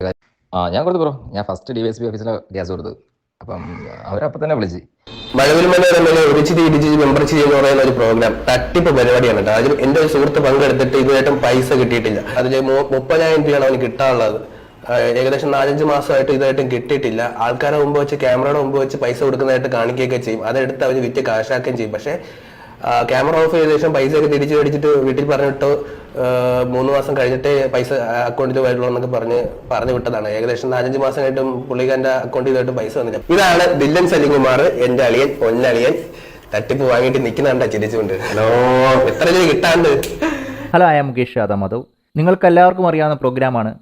ആ ഞാൻ കൊടുത്തു ബ്രോ ഞാൻ ഫസ്റ്റ് ഡി എസ് പി ഓഫീസിലെ ഗ്യാസ് കൊടുത്തു. അപ്പം അവരപ്പം തന്നെ വിളിച്ച്. മഴവിൽ മനോരമയിലെ ഒരിച്ചിരി ഇടിച്ചിരി മെമ്പർഷിപ്പ് എന്ന് പറയുന്ന പ്രോഗ്രാം തട്ടിപ്പ് പരിപാടിയാണ് കേട്ടോ. അതിൽ എന്റെ ഒരു സുഹൃത്ത് പങ്കെടുത്തിട്ട് ഇതുവരെയായിട്ടും പൈസ കിട്ടിയിട്ടില്ല. അതിൽ മുപ്പതിനായിരം രൂപയാണ് അവന് കിട്ടാനുള്ളത്. ഏകദേശം നാലഞ്ച് മാസമായിട്ട് ഇതായിട്ടും കിട്ടിയിട്ടില്ല. ആൾക്കാരെ മുമ്പ് വെച്ച് ക്യാമറയുടെ മുമ്പ് വെച്ച് പൈസ കൊടുക്കുന്നതായിട്ട് കാണിക്കുകയൊക്കെ ചെയ്യും. അതെടുത്ത് അവർ വിറ്റ് കാശാക്കുകയും ചെയ്യും. പക്ഷേ ക്യാമറ ഓഫ് ചെയ്ത ശേഷം പൈസ ഒക്കെ തിരിച്ചു മേടിച്ചിട്ട് വീട്ടിൽ പറഞ്ഞിട്ട് മൂന്ന് മാസം കഴിഞ്ഞിട്ടേ പൈസ അക്കൗണ്ടിൽ വരുള്ളൂ എന്നൊക്കെ പറഞ്ഞ് പറഞ്ഞു വിട്ടതാണ്. ഏകദേശം നാലഞ്ച് മാസം കഴിഞ്ഞിട്ടും പുള്ളിക്കാരന്റെ അക്കൗണ്ടിൽ ഇതായിട്ട് പൈസ വന്നില്ല. ഇതാണ് ദില്ലൻ സലിംകുമാർ എന്റെ അളിയൻ ഒന്നളിയൻ തട്ടിപ്പ് വാങ്ങിയിട്ട് നിൽക്കുന്നുണ്ടാ ചിരിച്ചുകൊണ്ട്. ഹലോ. എത്ര രൂപ കിട്ടാണ്ട്? ഹലോ ആയ മുകേഷ് യാദവ്. മാധവ് നിങ്ങൾക്ക് എല്ലാവർക്കും അറിയാവുന്ന പ്രോഗ്രാമാണ്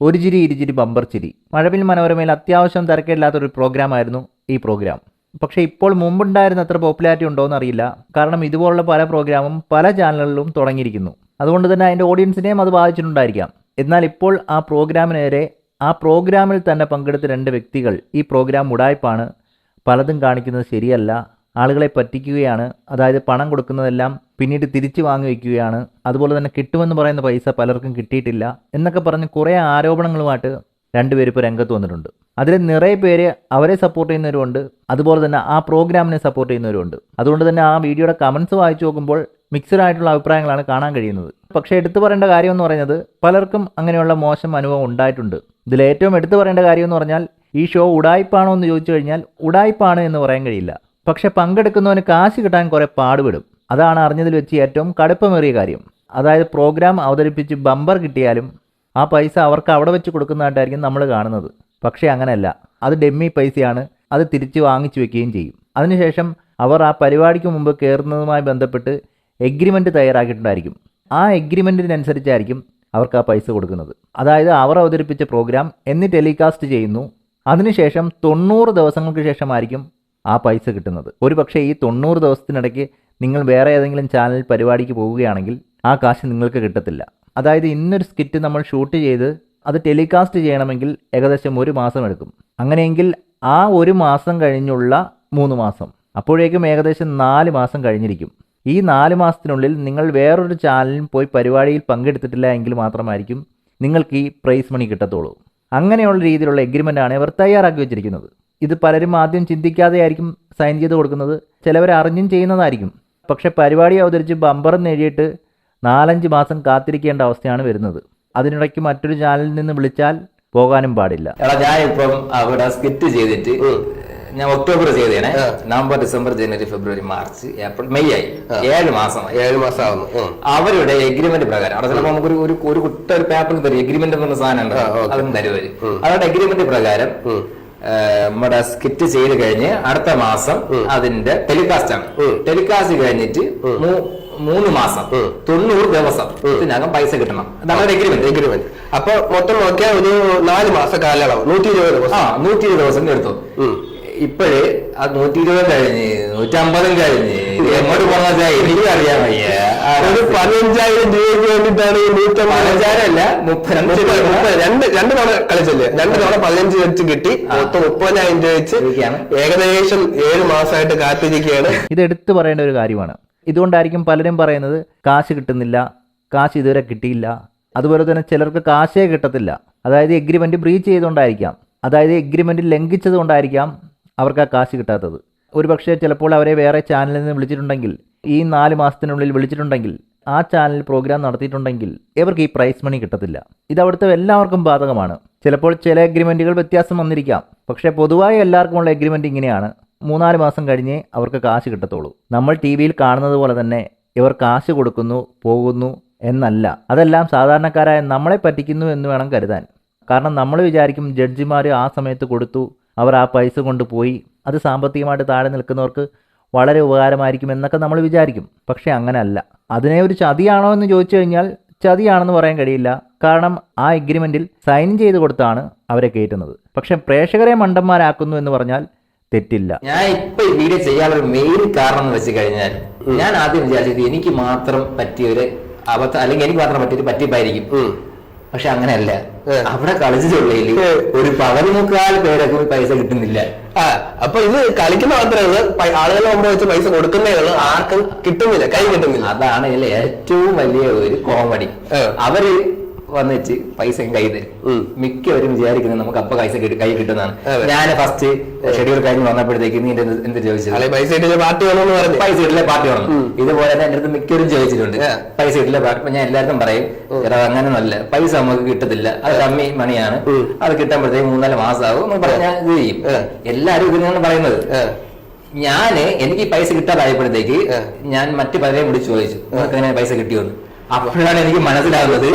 ഒരു ചിരി ഇരുചിരി ബമ്പർ ചിരി. മഴവിൽ മനോരമയിൽ അത്യാവശ്യം തിരക്കില്ലാത്തൊരു പ്രോഗ്രാമായിരുന്നു ഈ പ്രോഗ്രാം പക്ഷേ ഇപ്പോൾ മുമ്പുണ്ടായിരുന്ന അത്ര പോപ്പുലാരിറ്റി ഉണ്ടോ എന്നറിയില്ല കാരണം ഇതുപോലുള്ള പല പ്രോഗ്രാമും പല ചാനലുകളിലും തുടങ്ങിയിരിക്കുന്നു. അതുകൊണ്ട് തന്നെ അതിന്റെ ഓഡിയൻസിനെയും അത് ബാധിച്ചിട്ടുണ്ടായിരിക്കാം. എന്നാൽ ഇപ്പോൾ ആ പ്രോഗ്രാമിനെതിരെ ആ പ്രോഗ്രാമിൽ തന്നെ പങ്കെടുത്ത രണ്ട് വ്യക്തികൾ ഈ പ്രോഗ്രാം ഉടായ്പാണ്. പലതും കാണിക്കുന്നത് ശരിയല്ല. ആളുകളെ പറ്റിക്കുകയാണ്. അതായത് പണം കൊടുക്കുന്നതെല്ലാം പിന്നീട് തിരിച്ചു വാങ്ങി വയ്ക്കുകയാണ്. അതുപോലെ തന്നെ കിട്ടുമെന്ന് പറയുന്ന പൈസ പലർക്കും കിട്ടിയിട്ടില്ല. എന്നൊക്കെ പറഞ്ഞ് കുറേ ആരോപണങ്ങളുമായിട്ട് രണ്ടുപേരും ഇപ്പോൾ രംഗത്ത് വന്നിട്ടുണ്ട്. അതിൽ നിറയെ പേര് അവരെ സപ്പോർട്ട് ചെയ്യുന്നവരുണ്ട് അതുപോലെ തന്നെ ആ പ്രോഗ്രാമിനെ സപ്പോർട്ട് ചെയ്യുന്നവരുണ്ട് അതുകൊണ്ട് തന്നെ ആ വീഡിയോയുടെ കമൻസ് വായിച്ചു നോക്കുമ്പോൾ മിക്സഡ് ആയിട്ടുള്ള അഭിപ്രായങ്ങളാണ് കാണാൻ കഴിയുന്നത്. പക്ഷേ എടുത്തു പറയേണ്ട കാര്യം എന്ന് പറയുന്നത് പലർക്കും അങ്ങനെയുള്ള മോശം അനുഭവം ഉണ്ടായിട്ടുണ്ട്. ഇതിൽ ഏറ്റവും എടുത്തു പറയേണ്ട കാര്യം എന്ന് പറഞ്ഞാൽ ഈ ഷോ ഉടായ്പാണോ എന്ന് ചോദിച്ചു കഴിഞ്ഞാൽ ഉടായ്പാണ് എന്ന് പറയാൻ കഴിയില്ല. പക്ഷെ പങ്കെടുക്കുന്നവന് കാശ് കിട്ടാൻ കുറെ പാടുപെടും. അതാണ് അറിഞ്ഞതിൽ വെച്ച് ഏറ്റവും കടുപ്പമേറിയ കാര്യം. അതായത് പ്രോഗ്രാം അവതരിപ്പിച്ച് ബമ്പർ കിട്ടിയാലും ആ പൈസ അവർക്ക് അവിടെ വെച്ച് കൊടുക്കുന്നതായിട്ടായിരിക്കും നമ്മൾ കാണുന്നത്. പക്ഷേ അങ്ങനെയല്ല. അത് ഡെമ്മി പൈസയാണ്. അത് തിരിച്ച് വാങ്ങിച്ചു വെക്കുകയും ചെയ്യും. അതിനുശേഷം അവർ ആ പരിപാടിക്ക് മുമ്പ് കയറുന്നതുമായി ബന്ധപ്പെട്ട് എഗ്രിമെന്റ് തയ്യാറാക്കിയിട്ടുണ്ടായിരിക്കും. ആ എഗ്രിമെന്റിനനുസരിച്ചായിരിക്കും അവർക്ക് ആ പൈസ കൊടുക്കുന്നത്. അതായത് അവർ അവതരിപ്പിച്ച പ്രോഗ്രാം എന്നി ടെലികാസ്റ്റ് ചെയ്യുന്നു. അതിനുശേഷം തൊണ്ണൂറ് ദിവസങ്ങൾക്ക് ശേഷമായിരിക്കും ആ പൈസ കിട്ടുന്നത്. ഒരു പക്ഷേ ഈ തൊണ്ണൂറ് ദിവസത്തിനിടയ്ക്ക് നിങ്ങൾ വേറെ ഏതെങ്കിലും ചാനൽ പരിപാടിക്ക് പോവുകയാണെങ്കിൽ ആ കാശ് നിങ്ങൾക്ക് കിട്ടത്തില്ല. അതായത് ഇന്നൊരു സ്കിറ്റ് നമ്മൾ ഷൂട്ട് ചെയ്ത് അത് ടെലികാസ്റ്റ് ചെയ്യണമെങ്കിൽ ഏകദേശം ഒരു മാസം എടുക്കും അങ്ങനെയെങ്കിൽ ആ ഒരു മാസം കഴിഞ്ഞുള്ള മൂന്ന് മാസം. അപ്പോഴേക്കും ഏകദേശം നാല് മാസം കഴിഞ്ഞിരിക്കും. ഈ നാല് മാസത്തിനുള്ളിൽ നിങ്ങൾ വേറൊരു ചാനലിൽ പോയി പരിപാടിയിൽ പങ്കെടുത്തിട്ടില്ല എങ്കിൽ മാത്രമായിരിക്കും നിങ്ങൾക്ക് ഈ പ്രൈസ് മണി കിട്ടത്തുള്ളൂ. അങ്ങനെയുള്ള രീതിയിലുള്ള എഗ്രിമെന്റ് ആണ് ഇവർ തയ്യാറാക്കി വെച്ചിരിക്കുന്നത്. ഇത് പലരും ആദ്യം ചിന്തിക്കാതെ ആയിരിക്കും സൈൻ ചെയ്ത് കൊടുക്കുന്നത്. ചിലവർ അറിഞ്ഞും ചെയ്യുന്നതായിരിക്കും. പക്ഷെ പരിപാടി അവതരിച്ച് ബമ്പർ എഴുതിയിട്ട് നാലഞ്ച് മാസം കാത്തിരിക്കേണ്ട അവസ്ഥയാണ് വരുന്നത്. അതിനിടയ്ക്ക് മറ്റൊരു ചാനലിൽ നിന്ന് വിളിച്ചാൽ പോകാനും പാടില്ല. എടാ ഞാൻ ഇപ്പം അവിടെ സ്കിറ്റ് ചെയ്തിട്ട് ഞാൻ ഒക്ടോബർ ചെയ്തേനെ. നവംബർ ഡിസംബർ ജനുവരി ഫെബ്രുവരി മാർച്ച് ഏപ്രിൽ മെയ് ആയി. ഏഴ് മാസം. ഏഴ് മാസം ആവുന്നു അവരുടെ എഗ്രിമെന്റ് പ്രകാരം അവിടെ ചിലപ്പോൾ നമുക്ക് ഒരു ഒരു കുട്ട ഒരു പേപ്പറിൽ തരും. എഗ്രിമെന്റ് എന്ന് പറഞ്ഞ സാധനം ഉണ്ട് അതും തരുവര് അവരുടെ എഗ്രിമെന്റ് പ്രകാരം നമ്മുടെ സ്കിറ്റ് ചെയ്ത് കഴിഞ്ഞ് അടുത്ത മാസം അതിന്റെ ടെലികാസ്റ്റ് ആണ്. ടെലികാസ്റ്റ് കഴിഞ്ഞിട്ട് മൂന്ന് മാസം തൊണ്ണൂറ് ദിവസം ഇതിനകം പൈസ കിട്ടണം. അതാണ് എഗ്രിമെന്റ് എഗ്രിമെന്റ് അപ്പൊ മൊത്തം നോക്കിയാൽ ഒരു നാല് മാസ കാലയളവ് നൂറ്റി ഇരുപത് ദിവസം. ആ നൂറ്റി ഇരുപത് ദിവസം എടുത്തു. ഇപ്പോഴേ ആ നൂറ്റി ഇരുപത് കഴിഞ്ഞ് നൂറ്റമ്പതും കഴിഞ്ഞ് എങ്ങോട്ട് പോണെന്ന് വെച്ചാൽ എനിക്ക് അറിയാൻ വയ്യ. ഒരു പതിനഞ്ചായിരം രൂപയ്ക്ക് വേണ്ടിയിട്ടാണ് ഈ നൂറ്റി പതിനഞ്ചായിരം അല്ല മുപ്പത്തിരണ്ട് മുപ്പത്, രണ്ട് രണ്ട് തവണ കളിച്ചല്ലേ? രണ്ട് തവണ പതിനഞ്ച് വെച്ച് കിട്ടി. മൊത്തം മുപ്പതിനായിരം രൂപ വെച്ച്. ഏകദേശം ഏഴ് മാസമായിട്ട് കാത്തിരിക്കുകയാണ്. ഇത് എടുത്തു പറയേണ്ട ഒരു കാര്യമാണ്. ഇതുകൊണ്ടായിരിക്കും പലരും പറയുന്നത് കാശ് കിട്ടുന്നില്ല കാശ് ഇതുവരെ കിട്ടിയില്ല. അതുപോലെ തന്നെ ചിലർക്ക് കാശേ കിട്ടത്തില്ല. അതായത് എഗ്രിമെന്റ് ബ്രീച്ച് ചെയ്തുകൊണ്ടായിരിക്കാം. അതായത് എഗ്രിമെന്റ് ലംഘിച്ചത് കൊണ്ടായിരിക്കാം അവർക്ക് ആ കാശ് കിട്ടാത്തത്. ഒരു പക്ഷേ ചിലപ്പോൾ അവരെ വേറെ ചാനലിൽ നിന്ന് വിളിച്ചിട്ടുണ്ടെങ്കിൽ ഈ നാല് മാസത്തിനുള്ളിൽ വിളിച്ചിട്ടുണ്ടെങ്കിൽ ആ ചാനൽ പ്രോഗ്രാം നടത്തിയിട്ടുണ്ടെങ്കിൽ ഇവർക്ക് ഈ പ്രൈസ് മണി കിട്ടത്തില്ല. ഇത് അവിടുത്തെ എല്ലാവർക്കും ബാധകമാണ്. ചിലപ്പോൾ ചില അഗ്രിമെന്റുകൾ വ്യത്യാസം വന്നിരിക്കാം. പക്ഷേ പൊതുവായി എല്ലാവർക്കുമുള്ള അഗ്രിമെന്റ് ഇങ്ങനെയാണ്. മൂന്നാൽ മാസം കഴിഞ്ഞേ അവർക്ക് കാശ് കിട്ടത്തുള്ളൂ. നമ്മൾ ടി വിയിൽ കാണുന്നത് പോലെ തന്നെ ഇവർ കാശ് കൊടുക്കുന്നു പോകുന്നു എന്നല്ല. അതെല്ലാം സാധാരണക്കാരായ നമ്മളെ പറ്റിക്കുന്നു എന്ന് വേണം കരുതാൻ. കാരണം നമ്മൾ വിചാരിക്കും ജഡ്ജിമാർ ആ സമയത്ത് കൊടുത്തു അവർ ആ പൈസ കൊണ്ടുപോയി. അത് സാമ്പത്തികമായിട്ട് താഴെ നിൽക്കുന്നവർക്ക് വളരെ ഉപകാരമായിരിക്കും എന്നൊക്കെ നമ്മൾ വിചാരിക്കും. പക്ഷേ അങ്ങനെയല്ല അതിനെ ഒരു ചതിയാണോ എന്ന് ചോദിച്ചു കഴിഞ്ഞാൽ ചതിയാണെന്ന് പറയാൻ കഴിയില്ല. കാരണം ആ എഗ്രിമെന്റിൽ സൈൻ ചെയ്ത് കൊടുത്താണ് അവരെ കയറ്റുന്നത്. പക്ഷെ പ്രേക്ഷകരെ മണ്ടന്മാരാക്കുന്നു എന്ന് പറഞ്ഞാൽ തെറ്റില്ല. ഞാൻ ഇപ്പൊ ഈ വീഡിയോ ചെയ്യാനുള്ള മെയിൻ കാരണം എന്ന് വെച്ച് കഴിഞ്ഞാൽ ഞാൻ ആദ്യം വിചാരിച്ചത് എനിക്ക് മാത്രം പറ്റിയ ഒരു അബദ്ധം അല്ലെങ്കിൽ എനിക്ക് മാത്രം പറ്റിയൊരു പറ്റിപ്പായിരിക്കും. പക്ഷെ അങ്ങനെയല്ല. അവിടെ കളിച്ചിട്ടുള്ളതിൽ ഒരു പതിമുക്കാൽ പേരൊക്കെ പൈസ കിട്ടുന്നില്ല. ആ അപ്പൊ ഇത് കളിക്കുന്ന മാത്രമേ ഉള്ളൂ. ആളുകളെ മുമ്പ് വെച്ച് പൈസ കൊടുക്കുന്നേ ഉള്ളൂ. ആർക്കും കിട്ടുന്നില്ല കൈ കിട്ടുന്നില്ല. അതാണ് ഇതിലെ ഏറ്റവും വലിയ ഒരു കോമഡി അവർ വന്നിട്ട് പൈസ കൈ തരും. മിക്കവരും വിചാരിക്കുന്നത് നമുക്ക് അപ്പൊ പൈസ കൈ കിട്ടുന്നതാണ്. ഞാൻ ഫസ്റ്റ് ഷെഡ്യൂൾ കഴിഞ്ഞ് വന്നപ്പോഴത്തേക്ക് നീ എന്ത് ചോദിച്ചത്? പൈസ ഇട്ടിട്ട് പാർട്ടി പറഞ്ഞു പൈസ കിട്ടില്ല പാർട്ടി വേണം. ഇതുപോലെ തന്നെ എന്റെ അടുത്ത് മിക്കവരും ചോദിച്ചിട്ടുണ്ട്. പൈസ കിട്ടില്ല പാർട്ടി ഞാൻ എല്ലാവർക്കും പറയും എടാ അങ്ങനെ നല്ല പൈസ നമുക്ക് കിട്ടത്തില്ല. അത് കമ്മി മണിയാണ്. അത് കിട്ടുമ്പോഴത്തേക്ക് മൂന്നാൽ മാസമാകും എന്ന് പറഞ്ഞാൽ ഇത് ചെയ്യും. എല്ലാരും ഇതിനാണ് പറയുന്നത്. ഞാൻ എനിക്ക് പൈസ കിട്ടാതായപ്പോഴത്തേക്ക് ഞാൻ മറ്റു പലരെയും വിളിച്ചു ചോദിച്ചു. നിങ്ങൾക്ക് എങ്ങനെ പൈസ കിട്ടിയോന്ന്? അപ്പോഴാണ് എനിക്ക് മനസ്സിലാകുന്നത്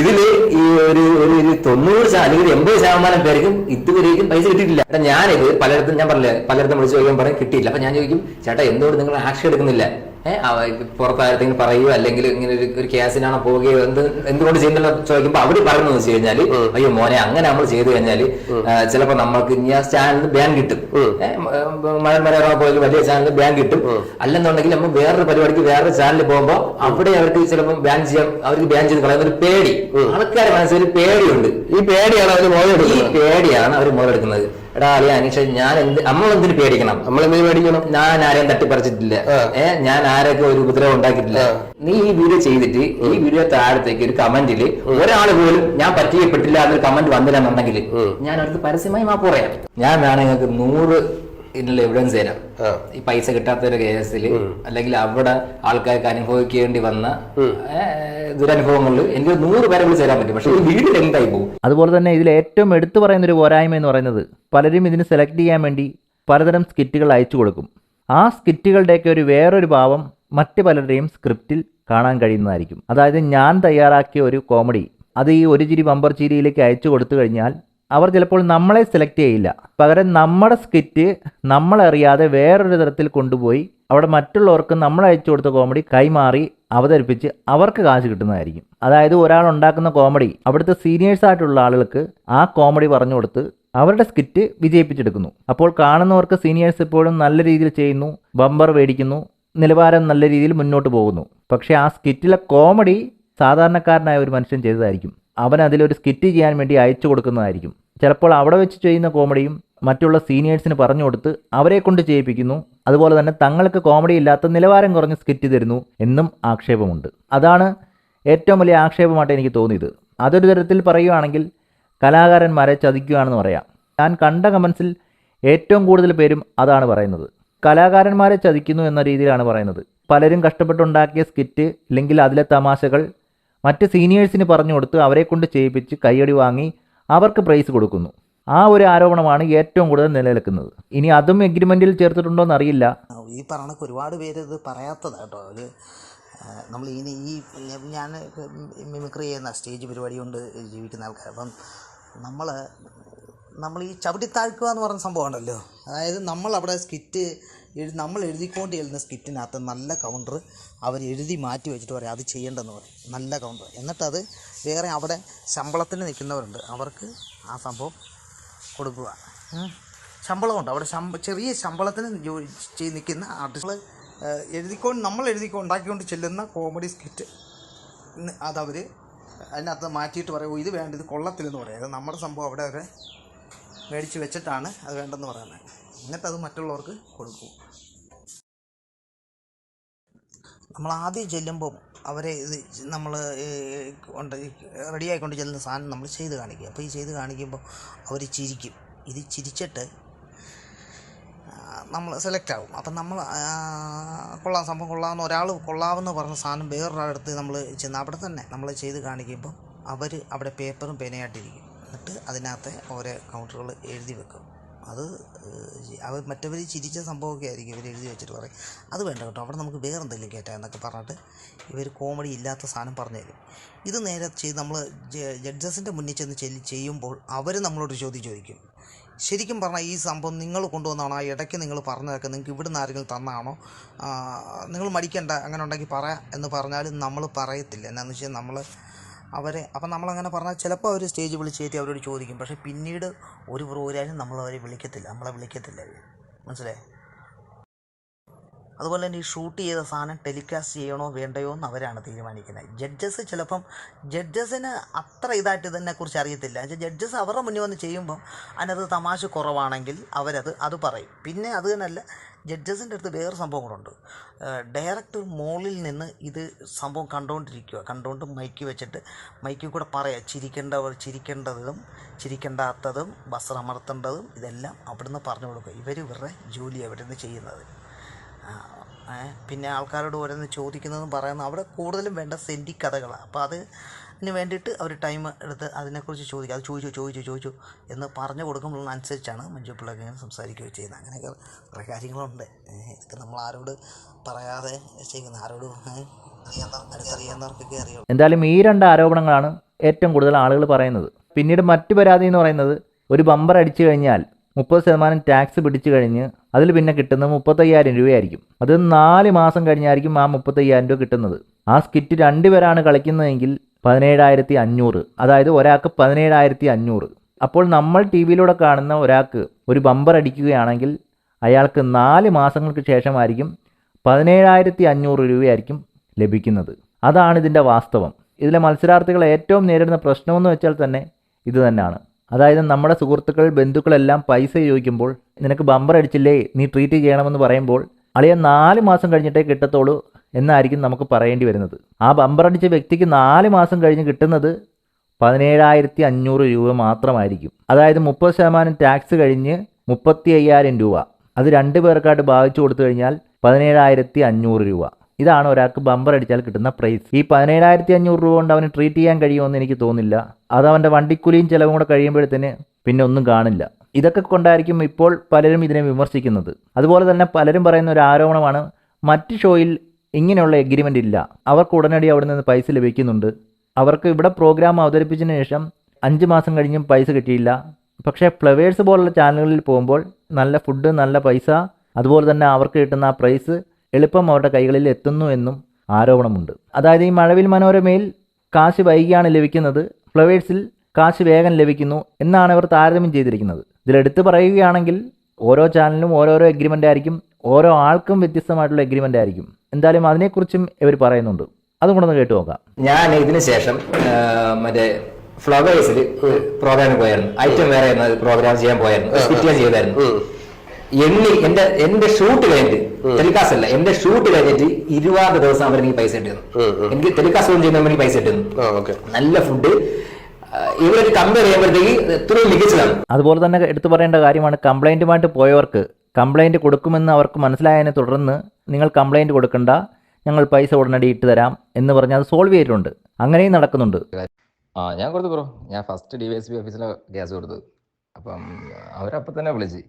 ഇതിൽ ഈ ഒരു ഒരു തൊണ്ണൂറ് അല്ലെങ്കിൽ എൺപത് ശതമാനം പേർക്കും ഇതുവരേക്കും പൈസ കിട്ടിയിട്ടില്ല. എടാ ഞാനിത് പലയിടത്തും ഞാൻ പറഞ്ഞില്ല പലയിടത്തും വിളിച്ചു ചോദിക്കാൻ പറയും കിട്ടിയില്ല. അപ്പൊ ഞാൻ ചോദിക്കും ചേട്ടാ എന്തുകൊണ്ട് നിങ്ങൾ ആക്ഷൻ എടുക്കുന്നില്ല? ഏഹ് ആരെങ്കിലും പറയുകയോ അല്ലെങ്കിൽ ഇങ്ങനെ ഒരു ഒരു കേസിനാണോ പോവുകയോ എന്ത് എന്തുകൊണ്ട് ചെയ്യുന്നില്ല ചോദിക്കുമ്പോൾ അവർ പറയുന്നത് വെച്ച് കഴിഞ്ഞാൽ അയ്യോ മോനെ അങ്ങനെ നമ്മൾ ചെയ്തു കഴിഞ്ഞാൽ ചിലപ്പോ നമ്മൾക്ക് ഇനി ആ ചാനലിന് ബാൻ കിട്ടും. മഴ മലയാളം പോലെ വലിയ ചാനലിന് ബാൻ കിട്ടും. അല്ലെന്നുണ്ടെങ്കിൽ നമ്മൾ വേറൊരു പരിപാടിക്ക് വേറൊരു ചാനലിൽ പോകുമ്പോൾ അവിടെ അവർക്ക് ചിലപ്പോൾ ബാൻ ചെയ്യാം അവർക്ക് ബാൻ ചെയ്ത് കളയുന്ന ഒരു പേടി. ആൾക്കാരുടെ മനസ്സിൽ പേടിയുണ്ട്. ഈ പേടിയാണ് അവർ ഈ മോചെടുക്കുന്നത് പേടിയാണ് അവർ മുതലെടുക്കുന്നത് എടാ അളിയ അനീഷ ഞാൻ എന്ത് നമ്മൾ എന്തിനു പേടിക്കണം? നമ്മൾ എന്തിനു പേടിക്കണം? ഞാൻ ആരെയും തട്ടിപ്പറിച്ചിട്ടില്ല. ഏ ഞാൻ ആരൊക്കെ ഒരു ഉപദ്രവം ഉണ്ടാക്കിയിട്ടില്ല. നീ ഈ വീഡിയോ ചെയ്തിട്ട് ഈ വീഡിയോ താഴത്തേക്ക് ഒരു കമന്റിൽ ഒരാൾ പോലും ഞാൻ പറ്റിയപ്പെട്ടില്ല എന്നൊരു കമന്റ് വന്നില്ല എന്നുണ്ടെങ്കിൽ ഞാൻ അടുത്ത് പരസ്യമായി മാപ്പ് പറയാം. ഞാൻ വേണമെങ്കിൽ നിങ്ങൾക്ക് നൂറ് ഇതിനുള്ള എവിഡൻസ് തരാം. ഈ പൈസ കിട്ടാത്ത ഒരു കേസിൽ അല്ലെങ്കിൽ അവിടെ ആൾക്കാർക്ക് അനുഭവിക്കേണ്ടി വന്ന ദുരനുഭവങ്ങളിൽ എനിക്ക് നൂറ് പേരെ വിളിച്ച് തരാൻ പറ്റും. പക്ഷെ ഈ വീട് എന്തായി പോകും. അതുപോലെ തന്നെ ഇതിൽ ഏറ്റവും എടുത്തു പറയുന്ന ഒരു പോരായ്മ എന്ന് പറയുന്നത് പലരും ഇതിന് സെലക്ട് ചെയ്യാൻ വേണ്ടി പലതരം സ്കിറ്റുകൾ അയച്ചു കൊടുക്കും. ആ സ്കിറ്റുകളുടെയൊക്കെ ഒരു വേറൊരു ഭാവം മറ്റ് പലരുടെയും സ്ക്രിപ്റ്റിൽ കാണാൻ കഴിയുന്നതായിരിക്കും. അതായത് ഞാൻ തയ്യാറാക്കിയ ഒരു കോമഡി അത് ഈ ഒരു ചിരി ബമ്പർ ചിരിയിലേക്ക് അയച്ചു കൊടുത്തു കഴിഞ്ഞാൽ അവർ ചിലപ്പോൾ നമ്മളെ സെലക്ട് ചെയ്യില്ല. പകരം നമ്മുടെ സ്കിറ്റ് നമ്മളറിയാതെ വേറൊരു തരത്തിൽ കൊണ്ടുപോയി അവിടെ മറ്റുള്ളവർക്ക് നമ്മൾ അയച്ചു കൊടുത്ത കോമഡി കൈമാറി അവതരിപ്പിച്ച് അവർക്ക് കാശ് കിട്ടുന്നതായിരിക്കും. അതായത് ഒരാൾ ഉണ്ടാക്കുന്ന കോമഡി അവിടുത്തെ സീനിയേഴ്സ് ആയിട്ടുള്ള ആളുകൾക്ക് ആ കോമഡി പറഞ്ഞു കൊടുത്ത് അവരുടെ സ്കിറ്റ് വിജയിപ്പിച്ചെടുക്കുന്നു. അപ്പോൾ കാണുന്നവർക്ക് സീനിയേഴ്സ് എപ്പോഴും നല്ല രീതിയിൽ ചെയ്യുന്നു ബമ്പർ മേടിക്കുന്നു നിലവാരം നല്ല രീതിയിൽ മുന്നോട്ട് പോകുന്നു. പക്ഷേ ആ സ്കിറ്റിലെ കോമഡി സാധാരണക്കാരനായ ഒരു മനുഷ്യൻ ചെയ്തതായിരിക്കും. അവൻ അതിലൊരു സ്കിറ്റ് ചെയ്യാൻ വേണ്ടി അയച്ചു കൊടുക്കുന്നതായിരിക്കും. ചിലപ്പോൾ അവിടെ വെച്ച് ചെയ്യുന്ന കോമഡിയും മറ്റുള്ള സീനിയേഴ്സിന് പറഞ്ഞു കൊടുത്ത് അവരെ കൊണ്ട് ചെയ്യിപ്പിക്കുന്നു. അതുപോലെ തന്നെ തങ്ങൾക്ക് കോമഡി ഇല്ലാത്ത നിലവാരം കുറഞ്ഞ് സ്കിറ്റ് തരുന്നു എന്നും ആക്ഷേപമുണ്ട്. അതാണ് ഏറ്റവും വലിയ ആക്ഷേപമായിട്ട് എനിക്ക് തോന്നിയത്. അതൊരു തരത്തിൽ പറയുകയാണെങ്കിൽ കലാകാരന്മാരെ ചതിക്കുകയാണെന്ന് പറയാം. ഞാൻ കണ്ട കമൻസിൽ ഏറ്റവും കൂടുതൽ പേരും അതാണ് പറയുന്നത്. കലാകാരന്മാരെ ചതിക്കുന്നു എന്ന രീതിയിലാണ് പറയുന്നത്. പലരും കഷ്ടപ്പെട്ടുണ്ടാക്കിയ സ്കിറ്റ് ഇല്ലെങ്കിൽ അതിലെ തമാശകൾ മറ്റ് സീനിയേഴ്സിന് പറഞ്ഞു കൊടുത്ത് അവരെ കൊണ്ട് ചെയ്യിപ്പിച്ച് കൈയടി വാങ്ങി അവർക്ക് പ്രൈസ് കൊടുക്കുന്നു. ആ ഒരു ആരോപണമാണ് ഏറ്റവും കൂടുതൽ നിലനിൽക്കുന്നത്. ഇനി അതും എഗ്രിമെന്റിൽ ചേർത്തിട്ടുണ്ടോ എന്നറിയില്ല. ഈ പറഞ്ഞ ഒരുപാട് പേര് ഇത് പറയാത്തതാട്ടോ ഒരു നമ്മൾ ഇനി ഈ ഞാൻ മിമിക്രി ചെയ്യുന്ന സ്റ്റേജ് പരിപാടി കൊണ്ട് ജീവിക്കുന്ന ആൾക്കാർ. അപ്പം നമ്മൾ നമ്മൾ ഈ ചവിട്ടിത്താഴ്ക്കുക എന്ന് പറഞ്ഞ സംഭവം ഉണ്ടല്ലോ. അതായത് നമ്മൾ അവിടെ സ്കിറ്റ് നമ്മൾ എഴുതിക്കൊണ്ട് ചെല്ലുന്ന സ്കിറ്റിനകത്ത് നല്ല കൗണ്ടർ അവർ എഴുതി മാറ്റി വെച്ചിട്ട് പറയും അത് ചെയ്യേണ്ടെന്ന് പറയും. നല്ല കൗണ്ടർ എന്നിട്ടത് വേറെ അവിടെ ശമ്പളത്തിന് നിൽക്കുന്നവരുണ്ട്. അവർക്ക് ആ സംഭവം കൊടുക്കുക. ശമ്പളമുണ്ട്. അവിടെ ശമ്പ ചെറിയ ശമ്പളത്തിന് ജോലി ചെയ്ത് നിൽക്കുന്ന ആർട്ടിസ്റ്റുകൾ എഴുതിക്കൊണ്ട് നമ്മൾ എഴുതിക്കൊണ്ട് ഉണ്ടാക്കിക്കൊണ്ട് ചെല്ലുന്ന കോമഡി സ്കിറ്റ്. അതവർ അതിനകത്ത് മാറ്റിയിട്ട് പറയും ഇത് വേണ്ട ഇത് കൊള്ളത്തില്ലെന്ന് പറയും. അത് നമ്മുടെ സംഭവം അവിടെ അവരെ മേടിച്ച് വെച്ചിട്ടാണ് അത് വേണ്ടെന്ന് പറയുന്നത്. എന്നിട്ട് അത് മറ്റുള്ളവർക്ക് കൊടുക്കും. നമ്മൾ ആദ്യം ചെല്ലുമ്പം അവരെ ഇത് നമ്മൾ കൊണ്ട് റെഡി ആയിക്കൊണ്ട് ചെല്ലുന്ന സാധനം നമ്മൾ ചെയ്ത് കാണിക്കുക. അപ്പോൾ ഈ ചെയ്ത് കാണിക്കുമ്പോൾ അവർ ചിരിക്കും. ഇത് ചിരിച്ചിട്ട് നമ്മൾ സെലക്ട് ആകും അപ്പം നമ്മൾ കൊള്ളാം സംഭവം കൊള്ളാവുന്ന ഒരാൾ കൊള്ളാമെന്ന് പറഞ്ഞ സാധനം വേറൊരാളടുത്ത് നമ്മൾ ചെന്ന് അവിടെ തന്നെ നമ്മൾ ചെയ്ത് കാണിക്കുമ്പോൾ അവർ അവിടെ പേപ്പറും പേനയായിട്ടിരിക്കും എന്നിട്ട് അതിനകത്ത് ഓരോ കൗണ്ടറുകൾ എഴുതി വെക്കും. അത് അവർ മറ്റവർ ചിരിച്ച സംഭവമൊക്കെ ആയിരിക്കും ഇവർ എഴുതി വെച്ചിട്ട് പറയും. അത് വേണ്ട കേട്ടോ അവിടെ നമുക്ക് വേറെ എന്തെങ്കിലും കയറ്റാം എന്നൊക്കെ പറഞ്ഞിട്ട് ഇവർ കോമഡി ഇല്ലാത്ത സാധനം പറഞ്ഞു തരും ഇത് നേരെ ചെയ്ത് നമ്മൾ ജഡ്ജസിന്റെ മുന്നിൽ ചെന്ന് ചെയ്യുമ്പോൾ അവർ നമ്മളോട് ചോദ്യം ചോദിക്കും. ശരിക്കും പറഞ്ഞാൽ ഈ സംഭവം നിങ്ങൾ കൊണ്ടുവന്നാണോ? ആ ഇടയ്ക്ക് നിങ്ങൾ പറഞ്ഞതൊക്കെ നിങ്ങൾക്ക് ഇവിടുന്ന് ആരെങ്കിലും തന്നാണോ? നിങ്ങൾ മടിക്കണ്ട അങ്ങനെ ഉണ്ടെങ്കിൽ പറയാം എന്ന് പറഞ്ഞാലും നമ്മൾ പറയത്തില്ല. എന്നാന്ന് വെച്ചാൽ നമ്മൾ അവരെ അപ്പം നമ്മളങ്ങനെ പറഞ്ഞാൽ ചിലപ്പോൾ അവർ സ്റ്റേജ് വിളിച്ച് കയറ്റി അവരോട് ചോദിക്കും. പക്ഷേ പിന്നീട് ഒരു പ്രോഗ്രാമിനും നമ്മളവരെ വിളിക്കത്തില്ല. നമ്മളെ വിളിക്കത്തില്ല അവർ മനസ്സിലായി? അതുപോലെ തന്നെ ഈ ഷൂട്ട് ചെയ്ത സാധനം ടെലികാസ്റ്റ് ചെയ്യണോ വേണ്ടയോ എന്ന് അവരാണ് തീരുമാനിക്കുന്നത്. ജഡ്ജസ് ചിലപ്പം ജഡ്ജസിന് അത്ര ഇതായിട്ട് ഇതിനെക്കുറിച്ച് അറിയത്തില്ല. ജഡ്ജസ് അവരുടെ മുന്നിൽ വന്ന് ചെയ്യുമ്പം അതിനകത്ത് തമാശ കുറവാണെങ്കിൽ അവരത് അത് പറയും. പിന്നെ അത് തന്നെയല്ല ജഡ്ജസിന്റെ അടുത്ത് വേറെ സംഭവം കൂടെ ഡയറക്ടർ മോളിൽ നിന്ന് ഇത് സംഭവം കണ്ടുകൊണ്ടിരിക്കുക കണ്ടുകൊണ്ട് മൈക്ക് വെച്ചിട്ട് മൈക്കിൽ കൂടെ പറയാം. ചിരിക്കേണ്ടവർ ചിരിക്കേണ്ടതും ചിരിക്കേണ്ടാത്തതും വസ്ത്രമർത്തേണ്ടതും ഇതെല്ലാം അവിടുന്ന് പറഞ്ഞു കൊടുക്കുക. ഇവർ ഇവരുടെ ജോലി അവിടുന്ന് ചെയ്യുന്നത്. പിന്നെ ആൾക്കാരോട് ഓരോന്ന് ചോദിക്കുന്നതും പറയുന്നതും അവിടെ കൂടുതലും വേണ്ട സെന്റി കഥകളാണ് അപ്പോൾ അത് അതിന് വേണ്ടിയിട്ട് അവർ ടൈം എടുത്ത് അതിനെക്കുറിച്ച് ചോദിക്കുക അത് ചോദിച്ചു ചോദിച്ചു ചോദിച്ചു എന്ന് പറഞ്ഞു കൊടുക്കുമ്പോഴനുസരിച്ചാണ് മഞ്ജു പിള്ളേർ ഇങ്ങനെ സംസാരിക്കുകയോ ചെയ്യുന്നത്. അങ്ങനെയൊക്കെ കുറേ കാര്യങ്ങളുണ്ട്. ഇതൊക്കെ നമ്മൾ ആരോട് പറയാതെ ചെയ്യുന്ന ആരോട് അറിയാവുന്നവർക്കൊക്കെ അറിയാം എന്തായാലും ഈ രണ്ട് ആരോപണങ്ങളാണ് ഏറ്റവും കൂടുതൽ ആളുകൾ പറയുന്നത്. പിന്നീട് മറ്റു പരാതി എന്ന് പറയുന്നത് ഒരു ബമ്പർ അടിച്ചു കഴിഞ്ഞാൽ മുപ്പത് ശതമാനം ടാക്സ് പിടിച്ചു കഴിഞ്ഞ് അതിൽ പിന്നെ കിട്ടുന്നത് മുപ്പത്തയ്യായിരം രൂപയായിരിക്കും. അത് നാല് മാസം കഴിഞ്ഞായിരിക്കും ആ മുപ്പത്തയ്യായിരം രൂപ കിട്ടുന്നത്. ആ സ്കിറ്റ് രണ്ടുപേരാണ് കളിക്കുന്നതെങ്കിൽ പതിനേഴായിരത്തി അഞ്ഞൂറ് അതായത് ഒരാൾക്ക് പതിനേഴായിരത്തി അഞ്ഞൂറ് അപ്പോൾ നമ്മൾ ടി വിയിലൂടെ കാണുന്ന ഒരാൾക്ക് ഒരു ബമ്പർ അടിക്കുകയാണെങ്കിൽ അയാൾക്ക് നാല് മാസങ്ങൾക്ക് ശേഷമായിരിക്കും പതിനേഴായിരത്തി അഞ്ഞൂറ് രൂപയായിരിക്കും ലഭിക്കുന്നത്. അതാണ് ഇതിന്റെ വാസ്തവം. ഇതിലെ മത്സരാർത്ഥികൾ ഏറ്റവും നേരിടുന്ന പ്രശ്നമെന്ന് വെച്ചാൽ തന്നെ ഇത് തന്നെയാണ്. അതായത് നമ്മുടെ സുഹൃത്തുക്കൾ ബന്ധുക്കളെല്ലാം പൈസ ചോദിക്കുമ്പോൾ നിനക്ക് ബമ്പർ അടിച്ചില്ലേ? നീ ട്രീറ്റ് ചെയ്യണമെന്ന് പറയുമ്പോൾ അളിയ നാല് മാസം കഴിഞ്ഞിട്ടേ കിട്ടത്തുള്ളൂ എന്നായിരിക്കും നമുക്ക് പറയേണ്ടി വരുന്നത്. ആ ബമ്പർ അടിച്ച വ്യക്തിക്ക് നാല് മാസം കഴിഞ്ഞ് കിട്ടുന്നത് പതിനേഴായിരത്തി അഞ്ഞൂറ് രൂപ മാത്രമായിരിക്കും. അതായത് മുപ്പത് ശതമാനം ടാക്സ് കഴിഞ്ഞ് മുപ്പത്തി അയ്യായിരം രൂപ. അത് രണ്ട് പേർക്കായിട്ട് ഭാഗിച്ചു കൊടുത്തു കഴിഞ്ഞാൽ പതിനേഴായിരത്തി അഞ്ഞൂറ് രൂപ. ഇതാണ് ഒരാൾക്ക് ബമ്പർ അടിച്ചാൽ കിട്ടുന്ന പ്രൈസ് ഈ പതിനേഴായിരത്തി അഞ്ഞൂറ് രൂപ കൊണ്ട് അവന് ട്രീറ്റ് ചെയ്യാൻ കഴിയുമെന്ന് എനിക്ക് തോന്നില്ല അത് അവന്റെ വണ്ടിക്കൂലിയും ചിലവും കൂടെ കഴിയുമ്പോഴത്തേന് പിന്നെ ഒന്നും കാണില്ല. ഇതൊക്കെ കൊണ്ടായിരിക്കും ഇപ്പോൾ പലരും ഇതിനെ വിമർശിക്കുന്നത്. അതുപോലെ തന്നെ പലരും പറയുന്ന ഒരു ആരോപണമാണ് മറ്റ് ഷോയിൽ ഇങ്ങനെയുള്ള എഗ്രിമെന്റ് ഇല്ല. അവർക്ക് ഉടനടി അവിടെ നിന്ന് പൈസ ലഭിക്കുന്നുണ്ട്. അവർക്ക് ഇവിടെ പ്രോഗ്രാം അവതരിപ്പിച്ചതിന് ശേഷം അഞ്ച് മാസം കഴിഞ്ഞും പൈസ കിട്ടിയില്ല. പക്ഷേ ഫ്ലവേഴ്സ് പോലുള്ള ചാനലുകളിൽ പോകുമ്പോൾ നല്ല ഫുഡ് നല്ല പൈസ അതുപോലെ തന്നെ അവർക്ക് കിട്ടുന്ന ആ പ്രൈസ് എളുപ്പം അവരുടെ കൈകളിൽ എത്തുന്നു എന്നും ആരോപണമുണ്ട്. അതായത് ഈ മഴവിൽ മനോരമയിൽ കാശ് വൈകിയാണ് ലഭിക്കുന്നത് ഫ്ലവേഴ്സിൽ കാശ് വേഗം ലഭിക്കുന്നു എന്നാണ് ഇവർ താരതമ്യം ചെയ്തിരിക്കുന്നത്. ഇതിലെടുത്ത് പറയുകയാണെങ്കിൽ ഓരോ ചാനലിനും ഓരോരോ എഗ്രിമെന്റ് ആയിരിക്കും ഓരോ ആൾക്കും വ്യത്യസ്തമായിട്ടുള്ള എഗ്രിമെന്റ് ആയിരിക്കും. എന്തായാലും അതിനെക്കുറിച്ചും ഇവർ പറയുന്നുണ്ട്. അതും കൂടെ ഒന്ന് കേട്ടു നോക്കാം. ഞാൻ ഇതിന് ശേഷം മറ്റേ ഫ്ലവേഴ്സിൽ പ്രോഗ്രാമിന് പോയായിരുന്നു. ഐറ്റം വേറെ പ്രോഗ്രാം ചെയ്യാൻ പോയായിരുന്നു. ചെയ്യാൻ ചെയ്തായിരുന്നു. എണ്ണി എന്റെ എന്റെ ഷൂട്ട് കഴിഞ്ഞിട്ട് ടെലികാസ്റ്റ് അല്ല എന്റെ ഷൂട്ട് കഴിഞ്ഞിട്ട് ഇരുപത് ദിവസം അവർ എനിക്ക് പൈസ ഇട്ടിരുന്നു. എനിക്ക് ടെലികാസ്റ്റ് ചെയ്യുന്ന ചെയ്യുമ്പോൾ എനിക്ക് പൈസ ഇട്ടിരുന്നു. നല്ല ഫുഡ് ഇവരൊരു കമ്പയർ ചെയ്യുമ്പോഴത്തേക്ക് എത്രയും മികച്ചതാണ്. അതുപോലെ തന്നെ എടുത്തു പറയേണ്ട കാര്യമാണ് കംപ്ലൈന്റുമായിട്ട് പോയവർക്ക് കംപ്ലൈന്റ് കൊടുക്കുമെന്ന് അവർക്ക് മനസ്സിലായതിനെ തുടർന്ന് നിങ്ങൾ കംപ്ലൈന്റ് കൊടുക്കണ്ട ഞങ്ങൾ പൈസ ഉടനടി ഇട്ട് തരാം എന്ന് പറഞ്ഞ് അത് സോൾവ് ചെയ്തിട്ടുണ്ട്. അങ്ങനെയും നടക്കുന്നുണ്ട്. ആ ഞാൻ കൊടുത്തു ബ്രോ ഞാൻ ഫസ്റ്റ് ഡി വൈ എസ് ഓഫീസിലെ ഗ്യാസ് കൊടുത്തു. അപ്പം അവരപ്പം തന്നെ വിളിച്ച്.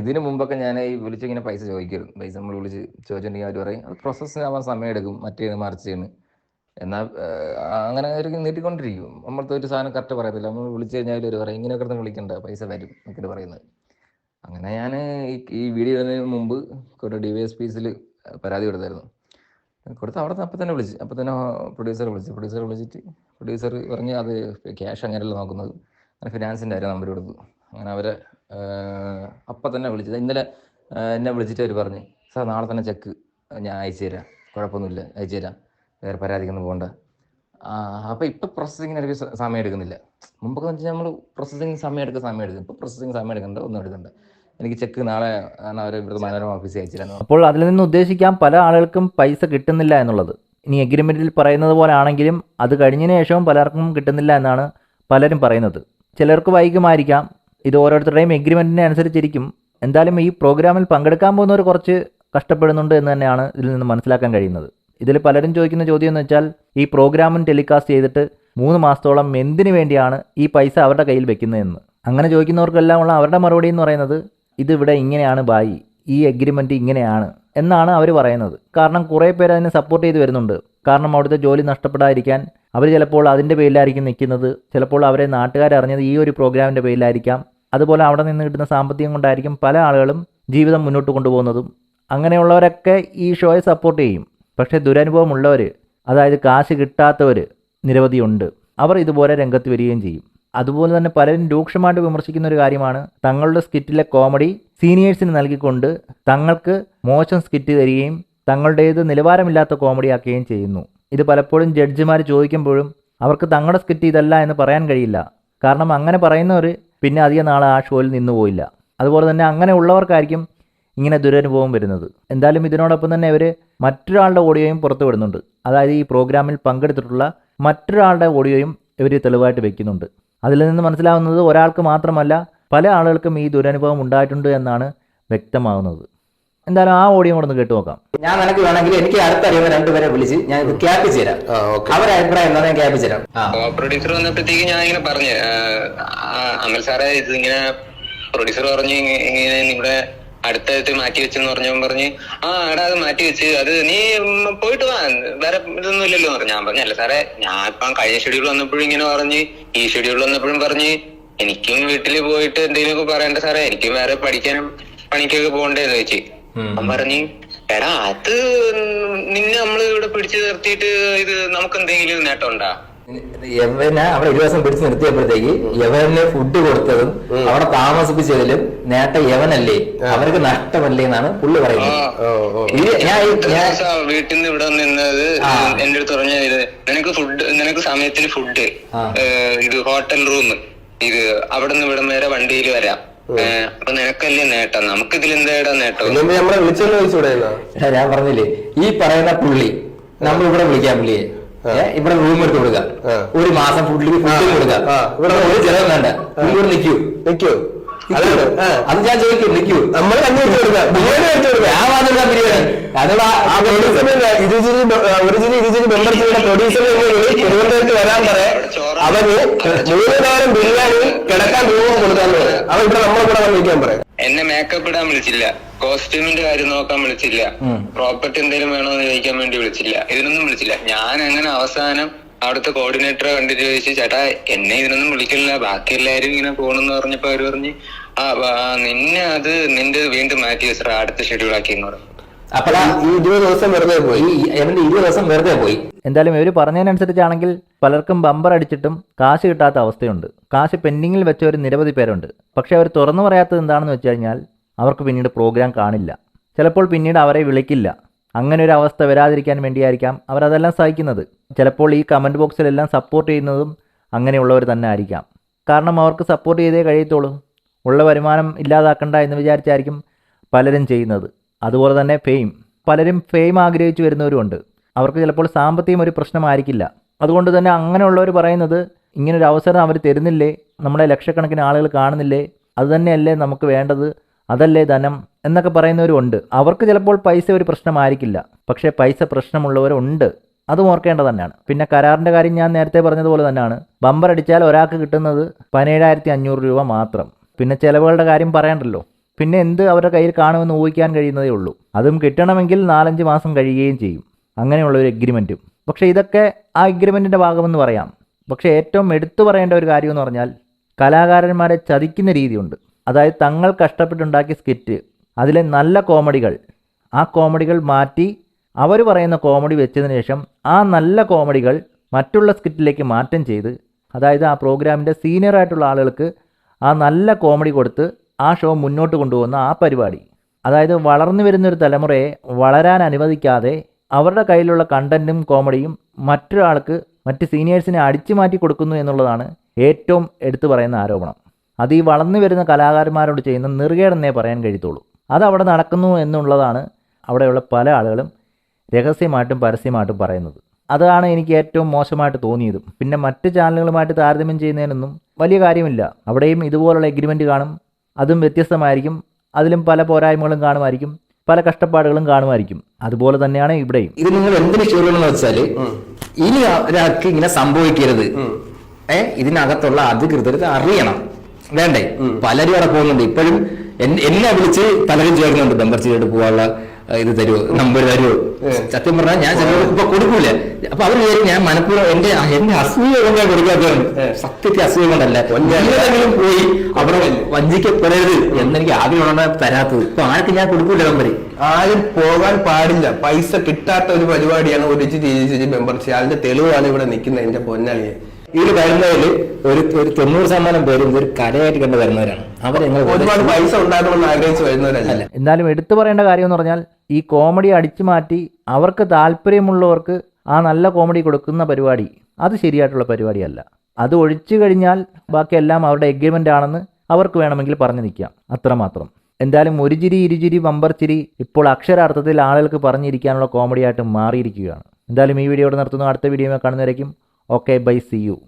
ഇതിനു മുമ്പൊക്കെ ഞാൻ ഈ വിളിച്ച് ഇങ്ങനെ പൈസ ചോദിക്കരുത്. പൈസ നമ്മൾ വിളിച്ച് ചോദിച്ചിട്ടുണ്ടെങ്കിൽ അവർ പറയും അത് സമയം എടുക്കും മറ്റേ മറിച്ചാണ് എന്നാൽ അങ്ങനെ ഒരു നീട്ടിക്കൊണ്ടിരിക്കും. നമ്മളത്തെ ഒരു സാധനം കറക്റ്റ് പറയത്തില്ല. നമ്മൾ വിളിച്ചു കഴിഞ്ഞാൽ ഒരു പറയും ഇങ്ങനെ കിടന്ന് വിളിക്കണ്ട പൈസ വരും എന്നൊക്കെ പറയുന്നത്. അങ്ങനെ ഞാൻ ഈ വീഡിയോ ഇടുന്നതിന് മുമ്പ് ഒരു ഡി വൈ എസ് പിസിൽ പരാതി കൊടുത്തായിരുന്നു. കൊടുത്ത് അവിടെ അപ്പം തന്നെ വിളിച്ച് അപ്പം തന്നെ പ്രൊഡ്യൂസർ വിളിച്ച് പ്രൊഡ്യൂസർ വിളിച്ചിട്ട് പ്രൊഡ്യൂസർ പറഞ്ഞ് അത് ക്യാഷ് അങ്ങനെയല്ല നോക്കുന്നത്. അങ്ങനെ ഫിനാൻസിന്റെ ആരും നമ്പർ കൊടുത്തു. അങ്ങനെ അവരെ അപ്പം തന്നെ വിളിച്ചത്. ഇന്നലെ എന്നെ വിളിച്ചിട്ട് അവർ പറഞ്ഞു സാർ നാളെ തന്നെ ചെക്ക് ഞാൻ അയച്ചു തരാം. കുഴപ്പമൊന്നുമില്ല അയച്ചു തരാം. വേറെ പരാതിക്കൊന്നും പോകണ്ട അപ്പോൾ ഇപ്പം പ്രോസസ്സിങ്ങിന് എനിക്ക് സമയം എടുക്കുന്നില്ല. മുമ്പൊക്കെ വെച്ചാൽ നമ്മൾ പ്രോസസ്സിങ് സമയം എടുക്കുക സമയം എടുക്കും. ഇപ്പോൾ പ്രോസസ്സിങ് സമയം എടുക്കണ്ട ഒന്നും എടുക്കണ്ട എനിക്ക് ചെക്ക് നാളെ ആണ് അവർ ഇവിടുത്തെ മനോരമ ഓഫീസിൽ അയച്ചിരുന്നു അപ്പോൾ അതിൽ നിന്ന് ഉദ്ദേശിക്കാം പല ആളുകൾക്കും പൈസ കിട്ടുന്നില്ല എന്നുള്ളത്. ഇനി എഗ്രിമെന്റിൽ പറയുന്നത് പോലെ ആണെങ്കിലും അത് കഴിഞ്ഞതിന് ശേഷവും പലർക്കും കിട്ടുന്നില്ല എന്നാണ് പലരും പറയുന്നത്. ചിലർക്ക് വൈകുമായിരിക്കാം ഇത് ഓരോരുത്തരുടെയും എഗ്രിമെന്റിനെ അനുസരിച്ചിരിക്കും. എന്തായാലും ഈ പ്രോഗ്രാമിൽ പങ്കെടുക്കാൻ പോകുന്നവർ കുറച്ച് കഷ്ടപ്പെടുന്നുണ്ട് എന്ന് തന്നെയാണ് ഇതിൽ നിന്ന് മനസ്സിലാക്കാൻ കഴിയുന്നത്. ഇതിൽ പലരും ചോദിക്കുന്ന ചോദ്യം എന്ന് വെച്ചാൽ ഈ പ്രോഗ്രാമും ടെലികാസ്റ്റ് ചെയ്തിട്ട് മൂന്ന് മാസത്തോളം എന്തിനു വേണ്ടിയാണ് ഈ പൈസ അവരുടെ കയ്യിൽ വെക്കുന്നതെന്ന്? അങ്ങനെ ചോദിക്കുന്നവർക്കെല്ലാം ഉള്ള അവരുടെ മറുപടി എന്ന് പറയുന്നത് ഇത് ഇവിടെ ഇങ്ങനെയാണ് ബായി ഈ എഗ്രിമെന്റ് ഇങ്ങനെയാണ് എന്നാണ് അവർ പറയുന്നത്. കാരണം കുറേ പേര് അതിനെ സപ്പോർട്ട് ചെയ്ത് വരുന്നുണ്ട്. കാരണം അവിടുത്തെ ജോലി നഷ്ടപ്പെടാതിരിക്കാൻ അവർ ചിലപ്പോൾ അതിന്റെ പേരിലായിരിക്കും നിൽക്കുന്നത്. ചിലപ്പോൾ അവരെ നാട്ടുകാരറിഞ്ഞത് ഈ ഒരു പ്രോഗ്രാമിന്റെ പേരിലായിരിക്കാം. അതുപോലെ അവിടെ നിന്ന് കിട്ടുന്ന സാമ്പത്തികം കൊണ്ടായിരിക്കും പല ആളുകളും ജീവിതം മുന്നോട്ട് കൊണ്ടുപോകുന്നതും. അങ്ങനെയുള്ളവരൊക്കെ ഈ ഷോയെ സപ്പോർട്ട് ചെയ്യും. പക്ഷേ ദുരനുഭവമുള്ളവർ അതായത് കാശ് കിട്ടാത്തവർ നിരവധിയുണ്ട്. അവർ ഇതുപോലെ രംഗത്ത് വരികയും ചെയ്യും. അതുപോലെ തന്നെ പലരും രൂക്ഷമായിട്ട് വിമർശിക്കുന്ന ഒരു കാര്യമാണ് തങ്ങളുടെ സ്കിറ്റിലെ കോമഡി സീനിയേഴ്സിന് നൽകിക്കൊണ്ട് തങ്ങൾക്ക് മോശം സ്കിറ്റ് തരികയും തങ്ങളുടേത് നിലവാരമില്ലാത്ത കോമഡി ആക്കുകയും ചെയ്യുന്നു. ഇത് പലപ്പോഴും ജഡ്ജിമാർ ചോദിക്കുമ്പോഴും അവർക്ക് തങ്ങളുടെ സ്കിറ്റ് ഇതല്ല എന്ന് പറയാൻ കഴിയില്ല. കാരണം അങ്ങനെ പറയുന്നവർ പിന്നെ അധികം നാൾ ആ ഷോയിൽ നിന്ന് പോയില്ല. അതുപോലെ തന്നെ അങ്ങനെ ഉള്ളവർക്കായിരിക്കും ഇങ്ങനെ ദുരനുഭവം വരുന്നത്. എന്തായാലും ഇതിനോടൊപ്പം തന്നെ ഇവർ മറ്റൊരാളുടെ ഓഡിയോയും പുറത്തു വിടുന്നുണ്ട്. അതായത് ഈ പ്രോഗ്രാമിൽ പങ്കെടുത്തിട്ടുള്ള മറ്റൊരാളുടെ ഓഡിയോയും ഇവർ തെളിവായിട്ട് വെക്കുന്നുണ്ട്. അതിൽ നിന്ന് മനസ്സിലാവുന്നത് ഒരാൾക്ക് മാത്രമല്ല പല ആളുകൾക്കും ഈ ദുരനുഭവം ഉണ്ടായിട്ടുണ്ട് എന്നാണ് വ്യക്തമാകുന്നത് എന്തായാലും ആ ഓഡിയോ കൂടെ ഒന്ന് കേട്ടു നോക്കാം. ഞാൻ നിനക്ക് വേണമെങ്കിൽ എനിക്ക് അടുത്തറിയുന്ന രണ്ടുപേരെ വിളിച്ച് ഞാൻ ഇത് ക്യാപ്പ് ചെയ്യാം അവരെ അഭിപ്രായം എന്താ ഞാൻ ക്യാപ്പ് ചെയ്യാം പ്രൊഡ്യൂസർ വന്നപ്പോഴത്തേക്ക് ഞാൻ ഇങ്ങനെ പറഞ്ഞു അമൽ സാറേ ഇത് ഇങ്ങനെ പ്രൊഡ്യൂസർ പറഞ്ഞു ഇങ്ങ- ഇങ്ങനെ നിങ്ങളുടെ അടുത്തടുത്ത് മാറ്റി വെച്ചെന്ന് പറഞ്ഞവൻ പറഞ്ഞ് ആ എടാ അത് മാറ്റി വെച്ച് അത് നീ പോയിട്ട് വാ വേറെ ഇതൊന്നും ഇല്ലല്ലോ പറഞ്ഞു. ഞാൻ പറഞ്ഞു അല്ല സാറേ ഞാൻ ഇപ്പം കഴിഞ്ഞ ഷെഡ്യൂൾ വന്നപ്പോഴും ഇങ്ങനെ പറഞ്ഞു ഈ ഷെഡ്യൂൾ വന്നപ്പോഴും പറഞ്ഞു എനിക്കും വീട്ടിൽ പോയിട്ട് എന്തെങ്കിലുമൊക്കെ പറയണ്ട സാറേ എനിക്കും വേറെ പഠിക്കാനും പണിക്കൊക്കെ പോകണ്ടേന്ന് ചോദിച്ചു. അവൻ പറഞ്ഞു എടാ അത് നിന്നെ നമ്മൾ ഇവിടെ പിടിച്ചു നിർത്തിയിട്ട് ഇത് നമുക്ക് എന്തെങ്കിലും നേട്ടം ഉണ്ടാ യവനെ അവിടെ ഒരു ദിവസം പിടിച്ചു നിർത്തിയപ്പോഴത്തേക്ക് യവനെ ഫുഡ് കൊടുത്തതും അവിടെ താമസിപ്പിച്ചതിലും നേട്ട യവനല്ലേ അവർക്ക് നഷ്ടമല്ലേ എന്നാണ് പുള്ളി പറയുന്നത്. ഞാൻ വീട്ടിൽ നിന്ന് ഇവിടെ നിന്നത്? എന്റെ അടുത്ത് പറഞ്ഞ ഇത് നിനക്ക് ഫുഡ് നിനക്ക് സമയത്തിന് ഫുഡ് ഇത് ഹോട്ടൽ റൂം ഇത് അവിടെ നിന്ന് ഇവിടം വരെ വണ്ടിയിൽ വരാം. അപ്പൊ നിനക്കല്ലേ നേട്ടം? നമുക്ക് ഇതിൽ എന്താ നേട്ടം ഇതിനുമ്പ് നമ്മളെ വിളിച്ചല്ലോ ചോദിച്ചൂടെ എന്നാ? എടാ, ഞാൻ പറഞ്ഞില്ലേ ഈ പറയുന്ന പുള്ളി നമ്മൾ ഇവിടെ വിളിക്കാം പുള്ളിയെ. ഇവിടെ റൂം എടുത്ത് കൊടുക്കാം. ഒരു മാസം ഫുഡിൽ ഫുഡ് കൊടുക്കാം. ആ. ഇവിടെ ഒരു ചെലവ് വേണ്ട. ഇവിടെ നിൽക്കൂ ആ. അത്. ഞാൻ ചോദിക്കും നിൽക്കൂ നമ്മൾ ഒറിജിനൽ ഇരുചിരി മെമ്പർഷിയുടെ പ്രൊഡ്യൂസറിനെ തിരുവനന്തപുരത്ത് വരാൻ പറയാം. അവന് മൂന്ന് നേരം ബിരിയാണി കിടക്കാൻ രൂപം കൊടുക്കാന്ന് പറയാം. അവൻ ഇവിടെ നമ്മളെ കൂടെ വന്നിരിക്കാൻ പറയാം. എന്നെ മേക്കപ്പ് ഇടാൻ വിളിച്ചില്ല. കോസ്റ്റ്യൂമിന്റെ കാര്യം നോക്കാൻ വിളിച്ചില്ല. പ്രോപ്പർട്ടി എന്തെങ്കിലും വേണോ എന്ന് ചോദിക്കാൻ വേണ്ടി വിളിച്ചില്ല. ഇതിനൊന്നും വിളിച്ചില്ല. ഞാൻ അങ്ങനെ അവസാനം അവിടുത്തെ കോർഡിനേറ്ററെ കണ്ടിട്ട് ചോദിച്ചു ചേട്ടാ എന്നെ ഇതിനൊന്നും വിളിക്കില്ല ബാക്കി എല്ലാരും ഇങ്ങനെ പോണെന്ന് പറഞ്ഞപ്പോ അവർ പറഞ്ഞ് ആ നിന്നെ അത് നിന്റെ വീണ്ടും മാറ്റി വെച്ചാ അടുത്ത ഷെഡ്യൂൾ ആക്കി എന്ന് പറഞ്ഞു അപ്പഴാ ഈ ഇരുപത് ദിവസം വെറുതെ പോയി. ഈ അവന്റെ ഇരുപത് ദിവസം വെറുതെ പോയി. എന്തായാലും ഇവർ പറഞ്ഞതിനനുസരിച്ചാണെങ്കിൽ പലർക്കും ബമ്പർ അടിച്ചിട്ടും കാശ് കിട്ടാത്ത അവസ്ഥയുണ്ട്. കാശ് പെൻഡിങ്ങിൽ വെച്ചവർ നിരവധി പേരുണ്ട്. പക്ഷെ അവർ തുറന്നു പറയാത്തത് എന്താണെന്ന് വെച്ച് കഴിഞ്ഞാൽ അവർക്ക് പിന്നീട് പ്രോഗ്രാം കാണില്ല. ചിലപ്പോൾ പിന്നീട് അവരെ വിളിക്കില്ല. അങ്ങനെ ഒരു അവസ്ഥ വരാതിരിക്കാൻ വേണ്ടിയായിരിക്കാം അവരതെല്ലാം സഹിക്കുന്നത്. ചിലപ്പോൾ ഈ കമന്റ് ബോക്സിലെല്ലാം സപ്പോർട്ട് ചെയ്യുന്നതും അങ്ങനെയുള്ളവർ തന്നെ ആയിരിക്കാം. കാരണം അവർക്ക് സപ്പോർട്ട് ചെയ്തേ കഴിയത്തുള്ളൂ. ഉള്ള വരുമാനം ഇല്ലാതാക്കണ്ട എന്ന് വിചാരിച്ചായിരിക്കും പലരും ചെയ്യുന്നത്. അതുപോലെ തന്നെ ഫെയിം പലരും ഫെയിം ആഗ്രഹിച്ചു വരുന്നവരുമുണ്ട് അവർക്ക് ചിലപ്പോൾ സാമ്പത്തികം ഒരു പ്രശ്നമായിരിക്കില്ല. അതുകൊണ്ട് തന്നെ അങ്ങനെയുള്ളവർ പറയുന്നത് ഇങ്ങനൊരു അവസരം അവർ തരുന്നില്ലേ? നമ്മുടെ ലക്ഷക്കണക്കിന് ആളുകൾ കാണുന്നില്ലേ? അത് തന്നെയല്ലേ നമുക്ക് വേണ്ടത്? അതല്ലേ ധനം എന്നൊക്കെ പറയുന്നവരുണ്ട്. അവർക്ക് ചിലപ്പോൾ പൈസ ഒരു പ്രശ്നമായിരിക്കില്ല. പക്ഷേ പൈസ പ്രശ്നമുള്ളവരുണ്ട്. അത് ഓർക്കേണ്ടത് തന്നെയാണ്. പിന്നെ കരാറിന്റെ കാര്യം ഞാൻ നേരത്തെ പറഞ്ഞതുപോലെ തന്നെയാണ്. ബമ്പർ അടിച്ചാൽ ഒരാൾക്ക് കിട്ടുന്നത് പതിനേഴായിരത്തി അഞ്ഞൂറ് രൂപ മാത്രം. പിന്നെ ചിലവുകളുടെ കാര്യം പറയണ്ടല്ലോ. പിന്നെ എന്ത് അവരുടെ കയ്യിൽ കാണുമെന്ന് ഊഹിക്കാൻ കഴിയുന്നതേ ഉള്ളൂ. അതും കിട്ടണമെങ്കിൽ നാലഞ്ച് മാസം കഴിയുകയും ചെയ്യും. അങ്ങനെയുള്ള ഒരു എഗ്രിമെന്റും പക്ഷേ ഇതൊക്കെ ആ എഗ്രിമെന്റിന്റെ ഭാഗമെന്ന് പറയാം. പക്ഷേ ഏറ്റവും എടുത്തു പറയേണ്ട ഒരു കാര്യമെന്ന് പറഞ്ഞാൽ കലാകാരന്മാരെ ചതിക്കുന്ന രീതിയുണ്ട്. അതായത് തങ്ങൾ കഷ്ടപ്പെട്ടുണ്ടാക്കിയ സ്കിറ്റ് അതിലെ നല്ല കോമഡികൾ. ആ കോമഡികൾ മാറ്റി അവർ പറയുന്ന കോമഡി വെച്ചതിന് ശേഷം ആ നല്ല കോമഡികൾ മറ്റുള്ള സ്കിറ്റിലേക്ക് മാറ്റം ചെയ്ത് അതായത് ആ പ്രോഗ്രാമിന്റെ സീനിയർ ആയിട്ടുള്ള ആളുകൾക്ക് ആ നല്ല കോമഡി കൊടുത്ത് ആ ഷോ മുന്നോട്ട് കൊണ്ടുപോകുന്ന ആ പരിപാടി. അതായത് വളർന്നു വരുന്നൊരു തലമുറയെ വളരാൻ അനുവദിക്കാതെ അവരുടെ കയ്യിലുള്ള കണ്ടന്റും കോമഡിയും മറ്റൊരാൾക്ക് മറ്റ് സീനിയേഴ്സിനെ അടിച്ചു മാറ്റി കൊടുക്കുന്നു എന്നുള്ളതാണ് ഏറ്റവും എടുത്തു പറയുന്ന ആരോപണം. അത് ഈ വളർന്നു വരുന്ന കലാകാരന്മാരോട് ചെയ്യുന്ന നെറുകേടെന്നേ പറയാൻ കഴിയത്തുള്ളൂ. അത് അവിടെ നടക്കുന്നു എന്നുള്ളതാണ് അവിടെയുള്ള പല ആളുകളും രഹസ്യമായിട്ടും പരസ്യമായിട്ടും പറയുന്നത്. അതാണ് എനിക്ക് ഏറ്റവും മോശമായിട്ട് തോന്നിയതും. പിന്നെ മറ്റ് ചാനലുകളുമായിട്ട് താരതമ്യം ചെയ്യുന്നതിനൊന്നും വലിയ കാര്യമില്ല. അവിടെയും ഇതുപോലുള്ള എഗ്രിമെന്റ് കാണും. അതും വ്യത്യസ്തമായിരിക്കും. അതിലും പല പോരായ്മകളും കാണുമായിരിക്കും. പല കഷ്ടപ്പാടുകളും കാണുമായിരിക്കും. അതുപോലെ തന്നെയാണ് ഇവിടെയും. ഇത് നിങ്ങൾ എന്തിനു ഷുവറെന്ന് വെച്ചാൽ ഇനി ഒരാൾക്ക് ഇങ്ങനെ സംഭവിക്കരുത്. ഏഹ് ഇതിനകത്തുള്ള അധികൃതർ അറിയണം. വേണ്ടേ? പലരും അവിടെ പോകുന്നുണ്ട്. ഇപ്പോഴും എന്നെ വിളിച്ച് പലരും ചേർന്നുണ്ട്. ചെയ്തിട്ട് പോകാനുള്ള ഇത് തരുമോ നമ്പർ തരുമോ സത്യം പറഞ്ഞാൽ ഞാൻ ചിലർക്ക് ഇപ്പൊ കൊടുക്കൂല. അപ്പൊ അവർ വിചാരിക്കും ഞാൻ മനഃപൂർവം എന്റെ എന്റെ അസൂയ കൊണ്ടാണ് കൊടുക്കാത്തതാണ് സത്യത്തെ അസൂയ കൊണ്ടല്ല. ഏതെങ്കിലും പോയി അവിടെ വഞ്ചിക്കപ്പെടരുത് എന്നെനിക്ക് ആദ്യമാണ് തരാത്തത്. ഇപ്പൊ ആർക്ക് ഞാൻ കൊടുക്കൂല നമ്പർ ആരും പോകാൻ പാടില്ല. പൈസ കിട്ടാത്ത ഒരു പരിപാടിയാണ് ഒരു മെമ്പർഷിപ്പ് അതിന്റെ തെളിവാണ് ഇവിടെ നിൽക്കുന്നത് എന്റെ പൊന്നാളിയെ ഇതിൽ വരുന്നതിൽ ഒരു ഒരു തൊണ്ണൂറ് ശതമാനം പേരും ഇതൊരു കലയായിട്ട് കണ്ട് വരുന്നവരാണ്. അവർ ഒരുപാട് പൈസ ഉണ്ടാകണമെന്ന് ആഗ്രഹിച്ച് വരുന്നവരല്ല. എന്തായാലും എടുത്തു പറയേണ്ട കാര്യം എന്ന് പറഞ്ഞാൽ ഈ കോമഡി അടിച്ചു മാറ്റി അവർക്ക് താല്പര്യമുള്ളവർക്ക് ആ നല്ല കോമഡി കൊടുക്കുന്ന പരിപാടി അത് ശരിയായിട്ടുള്ള പരിപാടിയല്ല. അത് ഒഴിച്ചു കഴിഞ്ഞാൽ ബാക്കിയെല്ലാം അവരുടെ എഗ്രിമെന്റ് ആണെന്ന് അവർക്ക് വേണമെങ്കിൽ പറഞ്ഞു നിൽക്കാം. അത്രമാത്രം. എന്തായാലും ഒരു ചിരി ഇരുചിരി ബമ്പർ ചിരി ഇപ്പോൾ അക്ഷരാർത്ഥത്തിൽ ആളുകൾക്ക് പറഞ്ഞിരിക്കാനുള്ള കോമഡിയായിട്ട് മാറിയിരിക്കുകയാണ്. എന്തായാലും ഈ വീഡിയോ നിർത്തുന്നു. അടുത്ത വീഡിയോ കാണുന്നവരേക്കും Oke, okay, bye, see you.